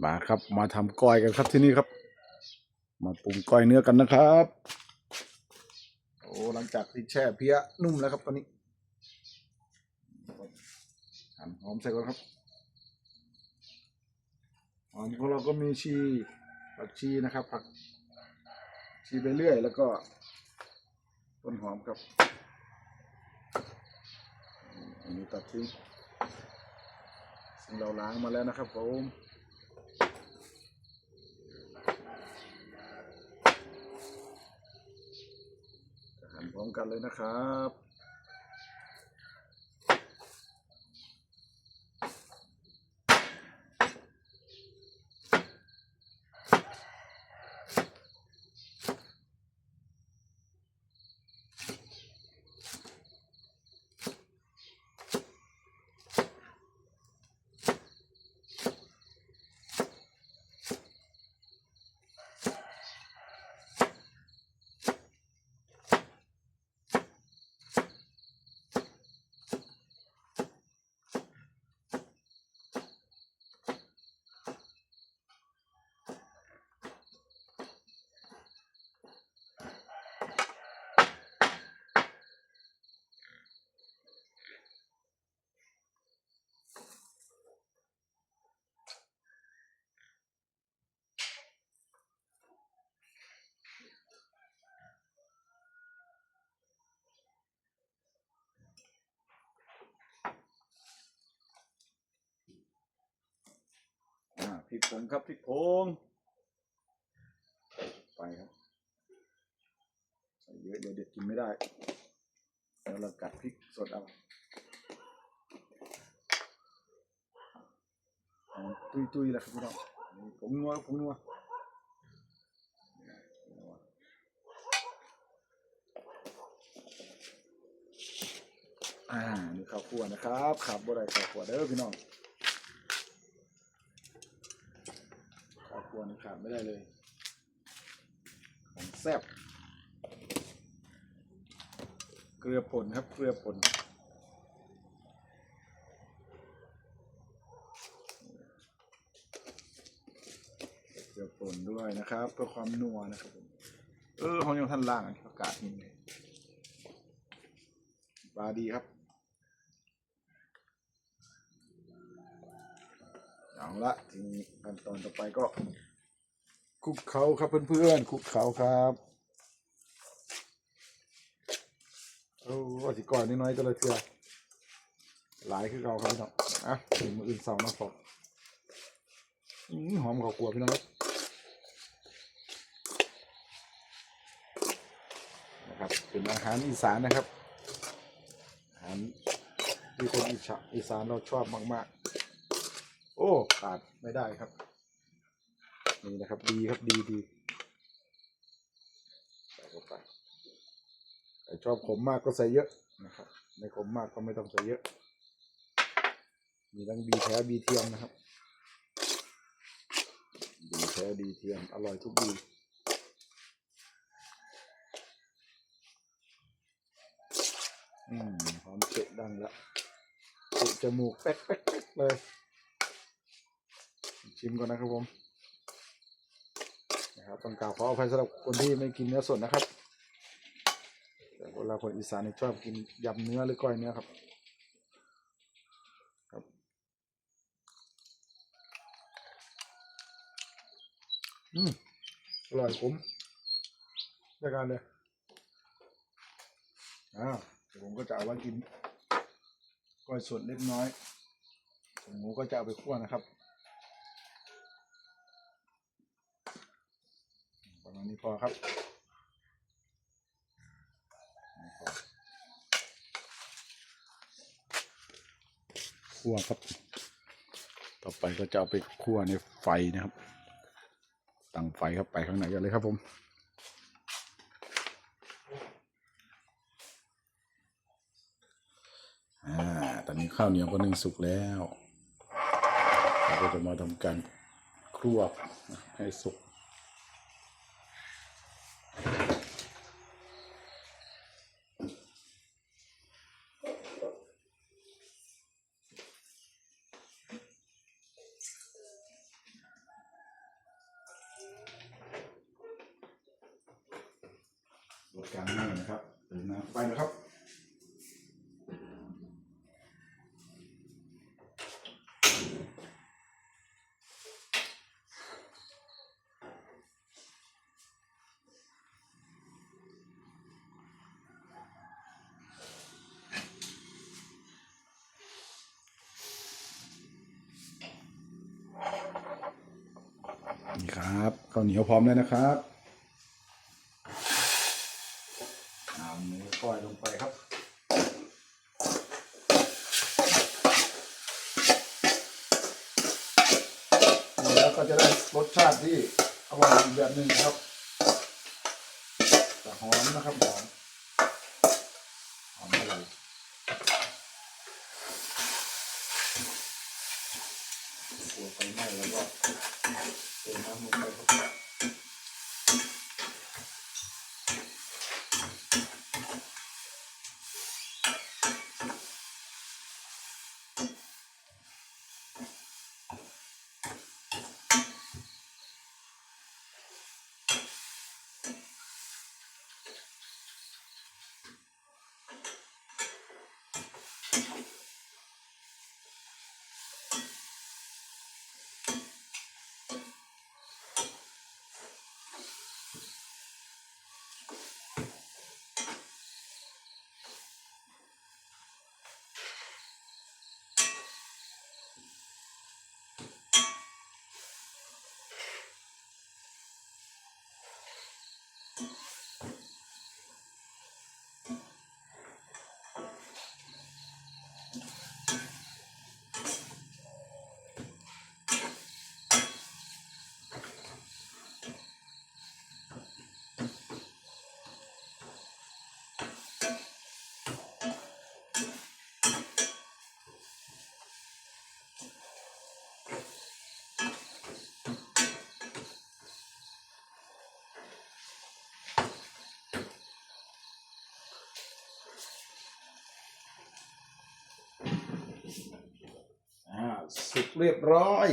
มาครับ มาทำก้อยกันครับที่นี่ครับ มาปรุงก้อยเนื้อกันนะครับ โอ้หลังจากที่แช่เพี้ยนุ่มแล้วครับตอนนี้หั่นหอมใส่ก่อนครับหอมของเราก็มีชีผักชีนะครับ ผักชีไปเรื่อย แล้วก็ต้นหอมครับอันนี้ตัดทิ้งซึ่งเราล้างมาแล้วนะครับผมหั่นพ ร้อมกันเลยนะครับ พริกผงครับพริกผงไปครับใส่เยอะเดี๋ยวเด็กกินไม่ได้แล้วเรากัดพริกสดเอาตุยตุยๆแหละครับพี่น้องผงนัวผงนัวอ่านี่ข้าวคั่วนะครับขับบ่ได้ข้าวคั่วเด้อพี่น้อง ข้าวคั่วนี่ขาดไม่ได้เลย ของแซ่บเกลือป่นครับ เกลือป่นเกลือป่นด้วยนะครับ เพื่อความนัวนะครับผมเออของยังท่านล่างอันนี้ประกาศนี่เลยปลาดีครับเอา ละทีนี้ขั้นตอนต่อไปก็คลุกเขาครับเพื่อนๆคลุกเขาครับโอ้ว่าสิก่อนนิดน้อยก็เลยเถื่อหลายคือเราครับพี่น้องอะถึงมืออื่นสองมาพออื้อหอมข้าวคั่วพี่น้องนะครับเป็นอาหารอีสานนะครับอาหารที่คนอีสานเราชอบมากๆ อ้ขาดไม่ได้ครับ นี่นะครับ ดีครับดีดีใส่เข้าไปใครชอบขมมากก็ใส่เยอะนะครับไม่ขมมากก็ไม่ต้องใส่เยอะ มีทั้งบีแท้บีเทียมนะครับบีแท้บีเทียมอร่อยทุกบีอืมหอมเฉะดังแล้วเฉะจมูกแป๊กแป๊กแป๊กเลย ชิมก่อนนะครับผมนะครับต้องกล่าวขออภัยสำหรับคนที่ไม่กินเนื้อสดนะครับแต่เวลาคนอีสานนี่ชอบกินยำเนื้อหรือก้อยเนื้อครับครับอืมอร่อยผมได้การเลยอ่าผมก็จะเอาไว้กินก้อยสดเล็กน้อยหมูก็จะเอาไปคั่วนะครับ นี้พอครับคั่วครับ ต่อไปก็จะเอาไปคั่วในไฟนะครับ ตั้งไฟครับไปข้างในกันเลยครับผมอ่าตอนนี้ข้าวเหนียวก็นึ่งสุกแล้วเราก็จะมาทำการคลวกให้สุก การง่ายนะครับเติมน้ำเข้าไปนะครับนี่ครับข้าวเหนียวพร้อมแล้วนะครับ อยลงไปครับ แล้วก็จะได้รสชาติที่อร่อยอีกแบบหนึ่งครับแต่หอมนะครับหอมหอมอร่อยตัวไฟไหม้แล้วก็เติมน้ำลงไปครับอ่าสุก เรียบร้อย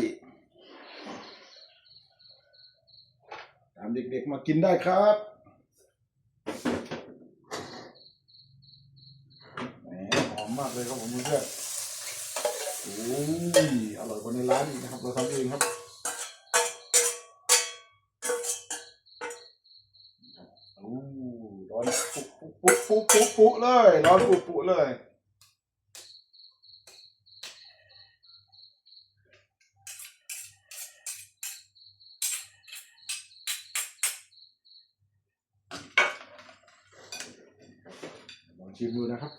ตามเด็กๆมากินได้ครับแหมหอมมากเลยครับผมเพื่อนโอ้ยอร่อยกว่าในร้านอีกนะครับ เราทำเองครับโอ้ร้อนปุ๊บปุ๊บปุ๊บปุ๊บปุ๊บเลยร้อนปุ๊บปุ๊บเลย ชิมดูนะครับ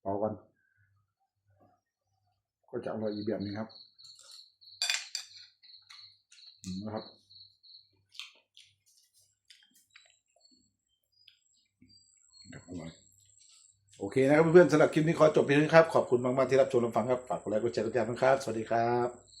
เป่ากันก็จะอร่อยอีกแบบหนึงครับนะครับครับอร่อยโอเคนะครับเพื่อนๆสำหรับคลิปนี้ขอจบเพียงเท่านี้ครับ ขอบคุณมากๆที่รับชมรับฟังครับ ฝากกดไลค์กดแชร์กดติดตามด้วยครับ สวัสดีครับ